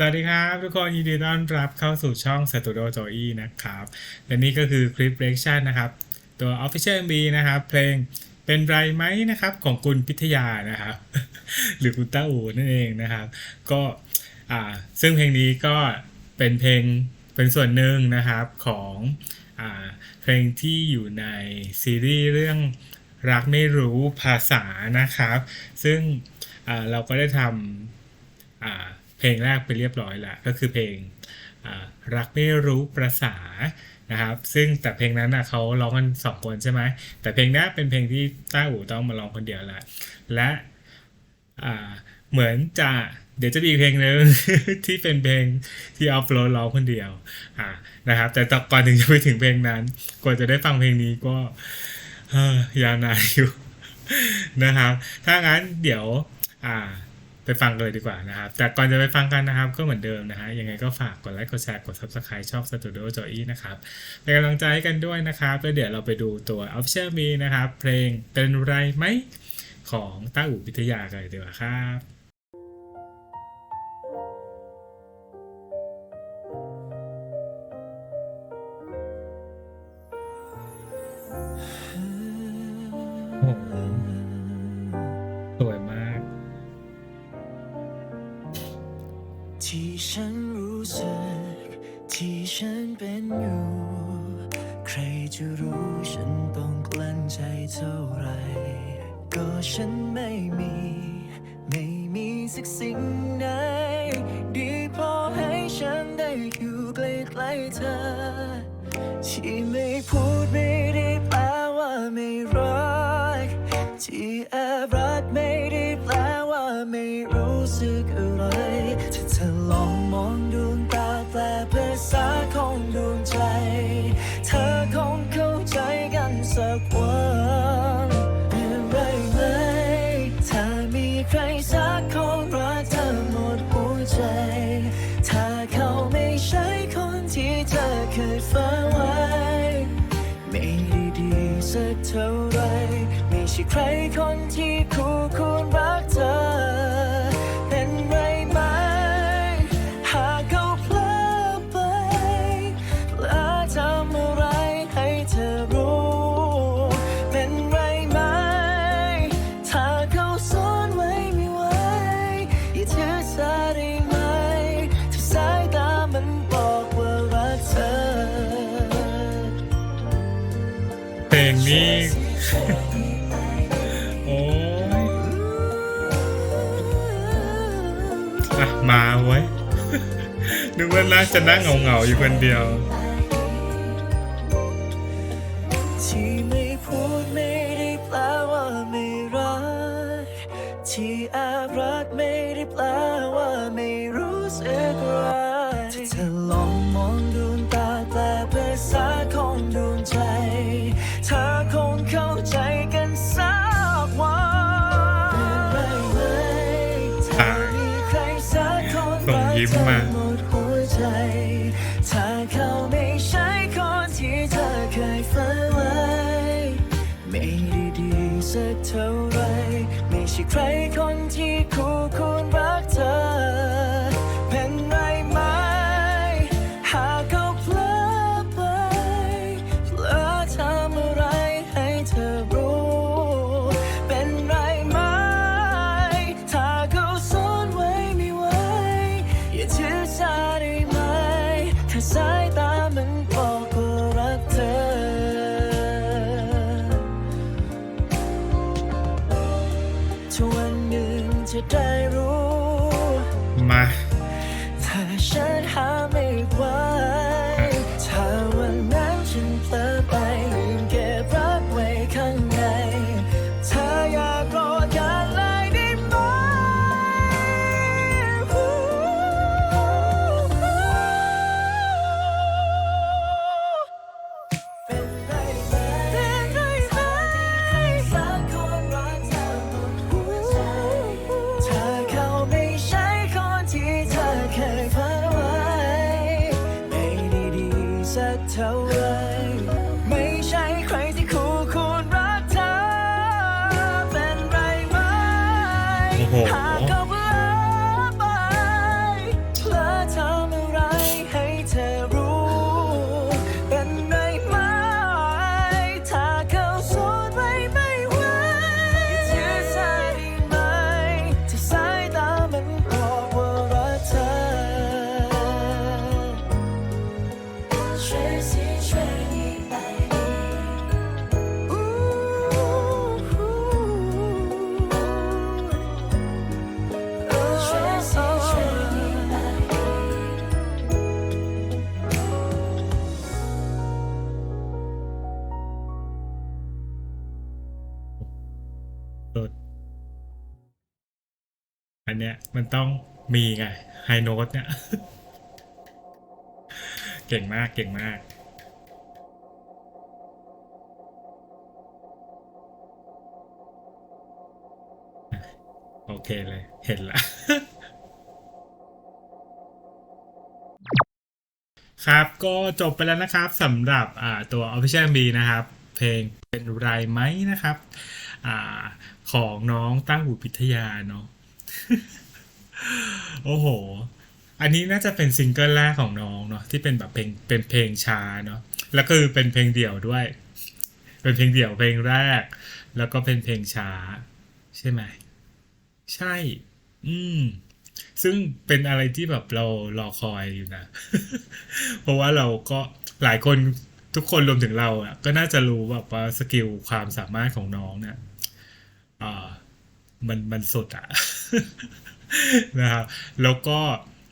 สวัสดีครับทุกคนยินดีต้อนรับเข้าสู่ช่อง Studio Joey นะครับ และนี่ก็คือคลิปเ e คชั่นนะครับ ตัว Official MV นะครับ เพลงเป็นไรไหมนะครับ ของคุณพิทยานะครับ หรือคุณต้าอูนั่นเองนะครับ ก็อ่าซึ่งเพลงนี้ก็เป็นเพลงเป็นส่วนหนึ่งนะครับของอ่าเพลงที่อยู่ในซีรีส์เรื่องรักไม่รู้ภาษานะครับ ซึ่งอ่าเราก็ได้ทำอ่า เพลงแรกไปเรียบร้อยแล้วก็คือเพลงรักไม่รู้ประษานะครับ ซึ่งแต่เพลงนั้นนะเขาร้องกันสองคนใช่ไหมแต่เพลงนี้เป็นเพลงที่ต้าอู่ต้องมาร้องคนเดียวละและเหมือนจะเดี๋ยวจะมีเพลงหนึ่งที่เป็นเพลงที่ออฟโรดร้องคนเดียวอ่านะครับ แต่ก่อนถึงจะไปถึงเพลงนั้นกว่าจะได้ฟังเพลงนี้ก็ยาวนานอยู่นะครับ ถ้างั้นเดี๋ยวอ่า ไปฟังกันเลยดีกว่านะครับ แต่ก่อนจะไปฟังกันนะครับ ก็เหมือนเดิมนะฮะยังไงก็ฝากกดไลค์กดแชร์กด Subscribe ช่อง Studio Joey นะครับเป็นกำลังใจให้กันด้วยนะครับแล้วเดี๋ยวเราไปดูตัว Official Me นะครับ เพลงเป็นไรไหมของต้าอู่วิทยากันเลยดีกว่าครับ ที่ฉันรู้สึก ที่ฉันเป็นอยู่ ใครจะรู้ฉันต้องกลั้นใจเท่าไร ก็ฉันไม่มี ไม่มีสักสิ่งใดดีพอให้ฉันได้อยู่ใกล้ๆเธอ ที่ไม่พูดไม่ได้แปลว่าไม่รัก ที่แอบรักไม่ได้แปลว่าไม่รู้สึกอะไร องมองดวงตาแปลภาษาของดวงใจ เธอคงเข้าใจกันสักวันเป็นไรไหมถ้ามีใครสักคนรักเธอหมดหัวใจ ถ้าเขาไม่ใช่คนที่เธอเคยฝันไว้ ไม่ได้ดีสักเท่าไร ไม่ใช่ใครคนที่คู่ควรรักเธอ นึกว่าน่าจะนั่งเหงาๆอยู่คนเดียวที่ไม่พูดไม่ได้แปลว่าไม่รักที่แอบรักไม่ได้แปลว่าไม่รู้สึกอะไรถ้าเธอลองมองดวงตาแปลภาษาของดวงใจเธอคงเข้าใจกันสักวันเป็นไรไหมถ้ามีใครสักคนส่งยิ้มมา ไร ไม่ใช่ใครคนที่คู่ควรรักเธอ ไสุดอันเนี้ยมันต้องมีไงไฮโน้ตเนี่ย เก่งมากเก่งมากโอเคเลย เห็นละ ครับก็จบไปแล้วนะครับสำหรับอ่าตัว Official MV นะครับ เพลงเป็นไรไหมนะครับ อของน้องตั้งหูพิทยาเนาะโอ้โห อันนี้น่าจะเป็นซิงเกิลแรกของน้องเนาะที่เป็นแบบเพลงเป็นเพลงช้าเนาะแล้วก็คือเป็นเพลงเดี่ยวด้วย เป็นเพลงเดี่ยวเพลงแรก แล้วก็เป็นเพลงช้า ใช่ไหมใช่ อืมซึ่งเป็นอะไรที่แบบเรารอคอยอยู่นะ เพราะว่าเราก็หลายคนทุกคนรวมถึงเราอะก็น่าจะรู้แบบว่าสกิลความสามารถของน้องเนี่ย อ่ามันมันสุดอะนะครับแล้วก็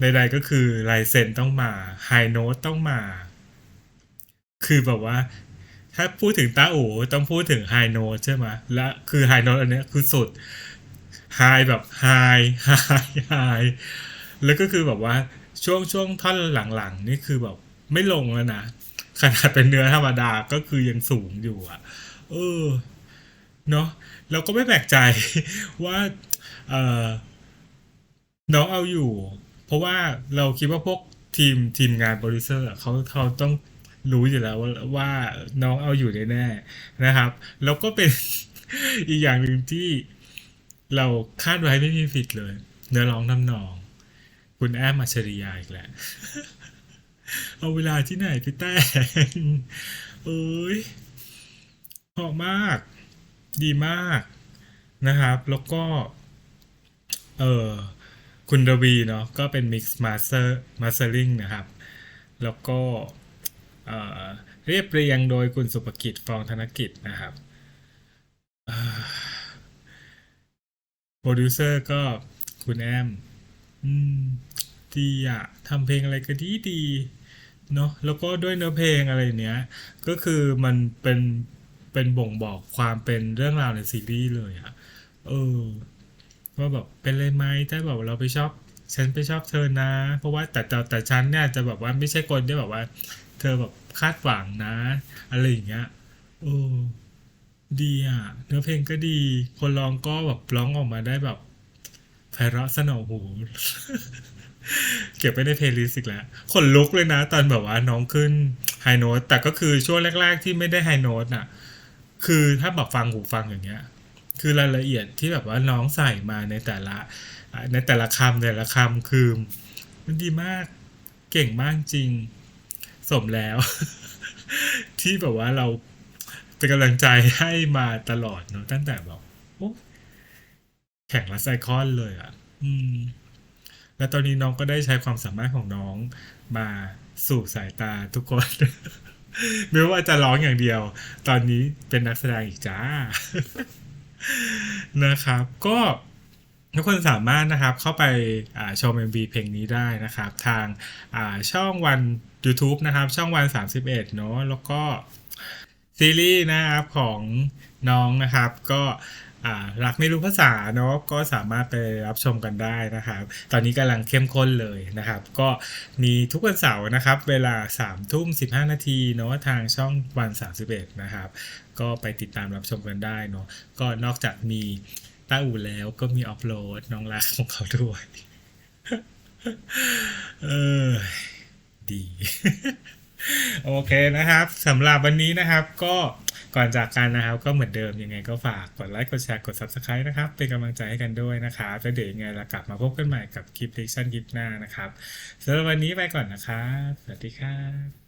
ใดๆก็คือลายเซ็นต้องมาไฮโน้ตต้องมา คือแบบว่า ถ้าพูดถึงต้าอู๋ต้องพูดถึงไฮโน้ตใช่ไหมและคือไฮโน้ตอันเนี้ยคือสุดไฮแบบไฮไฮไฮแล้วก็คือแบบว่าช่วงช่วงท่อนหลังๆ นี่คือแบบไม่ลงแล้วนะขนาดเป็นเนื้อธรรมดาก็คือยังสูงอยู่อะ เออ เนาะ เราก็ไม่แปลกใจว่าเออน้องเอาอยู่ เพราะว่าเราคิดว่าพวกทีมทีมงานโปรดิวเซอร์เขาเขาต้องรู้อยู่แล้วว่าว่าน้องเอาอยู่แน่ๆนะครับ แล้วก็เป็นอีกอย่างหนึ่งที่เราคาดไว้ไม่มีผิดเลยเนื้อร้องทำนอง คุณแอมอัจฉริยาอีกแล้วเอาเวลาที่ไหนพี่แต้งเอ้ยเหาะมาก ดีมากนะครับ แล้วก็ เออคุณรวีเนาะก็เป็น Mix Master Mastering นะครับ แล้วก็เออเรียบเรียงโดยคุณสุภกิจฟองธนกิจนะครับโปรดิวเซอร์ก็คุณแอมอืมดีอะทำเพลงอะไรก็ดีดีเนาะแล้วก็ด้วยเนื้อเพลงอะไรเนี้ย ก็คือมันเป็น เป็นบ่งบอกความเป็นเรื่องราวในซีรีส์เลยอะเออว่าแบบเป็นเลยไหมถ้าแบบเราไปชอบ ฉันไปชอบเธอนะ เพราะว่าแต่แต่แต่ฉันเนี่ยจะแบบว่าไม่ใช่คนที่แบบว่า เธอแบบคาดหวังนะ อะไรอย่างเงี้ยโอ้ดีอะเนื้อเพลงก็ดี คนร้องก็แบบร้องออกมาได้แบบไพเราะสนอหู เก็บไว้ในเพลย์ลิสต์อีกแล้วขนลุกเลยนะ ตอนแบบว่าน้องขึ้นไฮโน้ตแต่ก็คือช่วงแรก ๆ ที่ไม่ได้ไฮโน้ตน่ะ คือถ้าแบบฟังหูฟังอย่างเงี้ย คือรายละเอียดที่แบบว่าน้องใส่มาในแต่ละ ในแต่ละคำแต่ละคำคือ มันดีมากเก่งมากจริง สมแล้ว ที่แบบว่าเราเป็นกำลังใจให้มาตลอดเนอะตั้งแต่แบบโอ้แข่งละไซคอนเลยอะ อืม แล้วตอนนี้น้องก็ได้ใช้ความสามารถของน้องมาสู่สายตาทุกคน ไม่ว่าจะร้องอย่างเดียว ตอนนี้เป็นนักแสดงอีกจ้า นะครับ ก็ทุกคนสามารถนะครับเข้าไปาชม MV เพลงนี้ได้นะครับ ทางาช่องวัน YouTube นะครับ ช่องวัน 31 เนอะแล้วก็ซีรีส์นะครับของน้องนะครับก็ รักไม่รู้ภาษาเนาะก็สามารถไปรับชมกันได้นะครับ ตอนนี้กำลังเข้มข้นเลยนะครับ ก็มีทุกวันเสาร์นะครับ เวลา3ามทุ่มสินาทีเนาะทางช่องวัน 31 นะครับ ก็ไปติดตามรับชมกันได้เนาะก็นอกจากมีต้าอู่แล้วก็มีอัปโหลดน้องรักของเขาด้วย เออดี โอเคนะครับสำหรับวันนี้นะครับก็ก่อนจากกันนะครับ ก็เหมือนเดิมยังไงก็ฝากกดไลค์กดแชร์กด Subscribe นะครับ เป็นกำลังใจให้กันด้วยนะครับแล้วเดี๋ยวยังไงเรากลับมาพบกันใหม่กับคลิปเลคชั่นคลิปหน้านะครับสำหรับวันนี้ไปก่อนนะครับ สวัสดีครับ